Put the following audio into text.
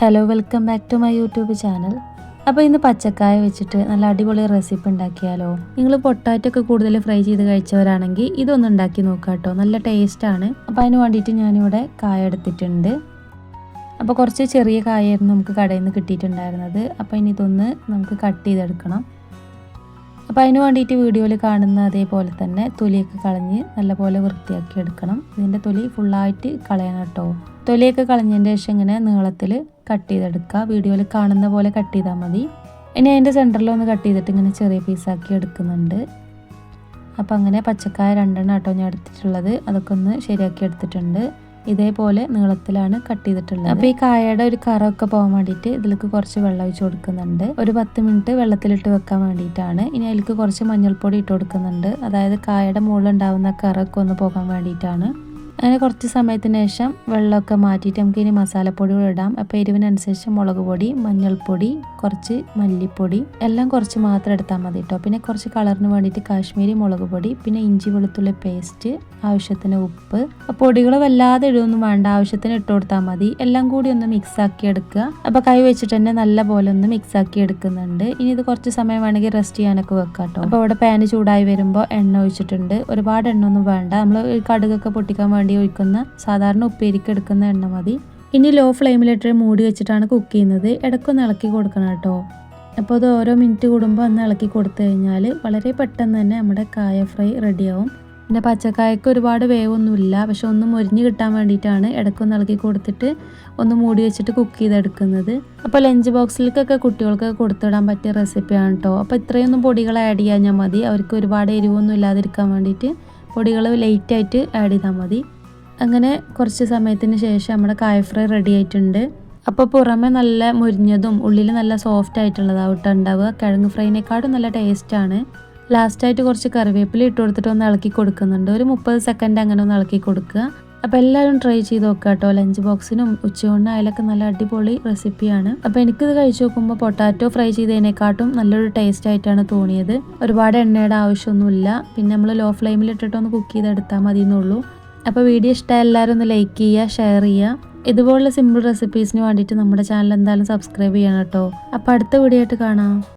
Hello welcome back to my YouTube channel അപ്പോൾ ഇന്ന് പച്ചക്കായ വെച്ചിട്ട് നല്ല അടിപൊളി റെസിപ്പി ഉണ്ടാക്കിയാലോ? നിങ്ങൾ പൊട്ടാറ്റോ ഒക്കെ കൂടുതൽ ഫ്രൈ ചെയ്ത് കഴിച്ചവരാണെങ്കിൽ ഇതൊന്ന് ഉണ്ടാക്കി നോക്കാം കേട്ടോ നല്ല ടേസ്റ്റാണ് അപ്പോൾ അതിന് വേണ്ടിയിട്ട് ഞാനിവിടെ കായ എടുത്തിട്ടുണ്ട്. അപ്പോൾ കുറച്ച് ചെറിയ കായായിരുന്നു നമുക്ക് കടയിൽ നിന്ന് കിട്ടിയിട്ടുണ്ടായിരുന്നത്. അപ്പോൾ ഇനി ഇതൊന്ന് നമുക്ക് കട്ട് ചെയ്തെടുക്കണം. അപ്പോൾ അതിന് വേണ്ടിയിട്ട് വീഡിയോയിൽ കാണുന്ന അതേപോലെ തന്നെ തൊലിയൊക്കെ കളഞ്ഞ് നല്ലപോലെ വൃത്തിയാക്കി എടുക്കണം. ഇതിന്റെ തൊലി ഫുള്ളായിട്ട് കളയണം കേട്ടോ. തൊലിയൊക്കെ കളഞ്ഞതിന്റെ ശേഷം ഇങ്ങനെ നീളത്തിൽ കട്ട് ചെയ്തെടുക്കുക. വീഡിയോയിൽ കാണുന്ന പോലെ കട്ട് ചെയ്താൽ മതി. ഇനി അതിന്റെ സെന്ററിൽ ഒന്ന് കട്ട് ചെയ്തിട്ട് ഇങ്ങനെ ചെറിയ പീസാക്കി എടുക്കുന്നുണ്ട്. അപ്പോൾ അങ്ങനെ പച്ചക്കായ രണ്ടെണ്ണം കേട്ടോ ഞാൻ എടുത്തിട്ടുള്ളത്. അതൊക്കെ ഒന്ന് ശരിയാക്കി എടുത്തിട്ടുണ്ട്. ഇതേപോലെ നീളത്തിലാണ് കട്ട് ചെയ്തിട്ടുള്ളത്. അപ്പോൾ ഈ കായയുടെ ഒരു കറൊക്കെ പോകാൻ വേണ്ടിയിട്ട് ഇതിലേക്ക് കുറച്ച് വെള്ളം ഒഴിച്ച് കൊടുക്കുന്നുണ്ട്. ഒരു പത്ത് മിനിറ്റ് വെള്ളത്തിലിട്ട് വെക്കാൻ വേണ്ടിയിട്ടാണ്. ഇനി അതിലേക്ക് കുറച്ച് മഞ്ഞൾപ്പൊടി ഇട്ട് കൊടുക്കുന്നുണ്ട്. അതായത് കായയുടെ മുകളിൽ ഉണ്ടാവുന്ന കറൊക്കെ ഒന്ന് പോകാൻ വേണ്ടിയിട്ടാണ്. അങ്ങനെ കുറച്ച് സമയത്തിന് ശേഷം വെള്ളമൊക്കെ മാറ്റിയിട്ട് നമുക്ക് ഇനി മസാലപ്പൊടി കൂടെ ഇടാം. അപ്പോൾ എരിവിനനുസരിച്ച് മുളക് പൊടി മഞ്ഞൾപ്പൊടി കുറച്ച് മല്ലിപ്പൊടി എല്ലാം കുറച്ച് മാത്രം എടുത്താൽ മതി കേട്ടോ. പിന്നെ കുറച്ച് കളറിന് വേണ്ടിയിട്ട് കാശ്മീരി മുളക് പൊടി പിന്നെ ഇഞ്ചി വെളുത്തുള്ളി പേസ്റ്റ് ആവശ്യത്തിന് ഉപ്പ്. പൊടികൾ വല്ലാതെ ഇടുകയൊന്നും വേണ്ട ആവശ്യത്തിന് ഇട്ട് കൊടുത്താൽ മതി. എല്ലാം കൂടി ഒന്ന് മിക്സ് ആക്കി എടുക്കുക. അപ്പോൾ കൈ വെച്ചിട്ട് തന്നെ നല്ല പോലെ ഒന്ന് മിക്സ് ആക്കി എടുക്കുന്നുണ്ട്. ഇനി ഇത് കുറച്ച് സമയം വേണമെങ്കിൽ റെസ്റ്റ് ചെയ്യാനൊക്കെ വെക്കാം കേട്ടോ. അപ്പോൾ ഇവിടെ പാന് ചൂടായി വരുമ്പോൾ എണ്ണ ഒഴിച്ചിട്ടുണ്ട്. ഒരുപാട് എണ്ണ ഒന്നും വേണ്ട. നമ്മൾ കടുകൊക്കെ പൊട്ടിക്കാൻ വേണ്ടി ഒഴിക്കുന്ന സാധാരണ ഉപ്പേരിക്ക് എടുക്കുന്ന എണ്ണ മതി. ഇനി ലോ ഫ്ലെയിമിലിട്ട് മൂടി വെച്ചിട്ടാണ് കുക്ക് ചെയ്യുന്നത്. ഇടയ്ക്കൊന്ന് ഇളക്കി കൊടുക്കണം കേട്ടോ. അപ്പോൾ അത് ഓരോ മിനിറ്റ് കൂടുമ്പോൾ ഒന്ന് ഇളക്കി കൊടുത്തു കഴിഞ്ഞാൽ വളരെ പെട്ടെന്ന് തന്നെ നമ്മുടെ കായ ഫ്രൈ റെഡിയാവും പിന്നെ പച്ചക്കായക്ക് ഒരുപാട് വേവൊന്നുമില്ല. പക്ഷെ ഒന്ന് മുരിഞ്ഞ് കിട്ടാൻ വേണ്ടിയിട്ടാണ് ഇടയ്ക്കൊന്ന് ഇളക്കി കൊടുത്തിട്ട് ഒന്ന് മൂടി വെച്ചിട്ട് കുക്ക് ചെയ്തെടുക്കുന്നത്. അപ്പോൾ ലഞ്ച് ബോക്സിലേക്കൊക്കെ കുട്ടികൾക്കൊക്കെ കൊടുത്തിടാൻ പറ്റിയ റെസിപ്പിയാണ് കേട്ടോ. അപ്പോൾ ഇത്രയൊന്നും പൊടികൾ ആഡ് ചെയ്യാൻ മതി. അവർക്ക് ഒരുപാട് എരിവൊന്നും ഇല്ലാതിരിക്കാൻ വേണ്ടിയിട്ട് പൊടികൾ ലൈറ്റായിട്ട് ആഡ് ചെയ്താൽ മതി. അങ്ങനെ കുറച്ച് സമയത്തിന് ശേഷം നമ്മുടെ കായ ഫ്രൈ റെഡി ആയിട്ടുണ്ട്. അപ്പോൾ പുറമെ നല്ല മുരിഞ്ഞതും ഉള്ളിൽ നല്ല സോഫ്റ്റ് ആയിട്ടുള്ളതാണ് ഇട്ട് ഉണ്ടാവുക. കിഴങ്ങ് ഫ്രൈനേക്കാളും നല്ല ടേസ്റ്റാണ് ലാസ്റ്റായിട്ട് കുറച്ച് കറിവേപ്പില ഇട്ട് കൊടുത്തിട്ട് ഒന്ന് ഇളക്കി കൊടുക്കുന്നുണ്ട്. ഒരു മുപ്പത് സെക്കൻഡ് അങ്ങനെ ഒന്ന് ഇളക്കി കൊടുക്കുക. അപ്പോൾ എല്ലാവരും ട്രൈ ചെയ്ത് നോക്കുക കേട്ടോ. ലഞ്ച് ബോക്സിനും ഉച്ചയൂണിനായാലൊക്കെ നല്ല അടിപൊളി റെസിപ്പിയാണ് അപ്പോൾ എനിക്കിത് കഴിച്ചു നോക്കുമ്പോൾ പൊട്ടാറ്റോ ഫ്രൈ ചെയ്തതിനെക്കാട്ടും നല്ലൊരു ടേസ്റ്റ് ആയിട്ടാണ് തോന്നിയത്. ഒരുപാട് എണ്ണയുടെ ആവശ്യമൊന്നുമില്ല. പിന്നെ നമ്മൾ ലോ ഫ്ലെയിമിൽ ഇട്ടിട്ടൊന്ന് കുക്ക് ചെയ്തെടുത്താൽ മതി എന്നുള്ളൂ അപ്പോൾ വീഡിയോ ഇഷ്ടമായ എല്ലാവരും ഒന്ന് ലൈക്ക് ചെയ്യുക ഷെയർ ചെയ്യുക. ഇതുപോലുള്ള സിമ്പിൾ റെസിപ്പീസിന് വേണ്ടിയിട്ട് നമ്മുടെ ചാനൽ എന്തായാലും സബ്സ്ക്രൈബ് ചെയ്യണം കേട്ടോ. അപ്പോൾ അടുത്ത വീഡിയോ ആയിട്ട് കാണാം.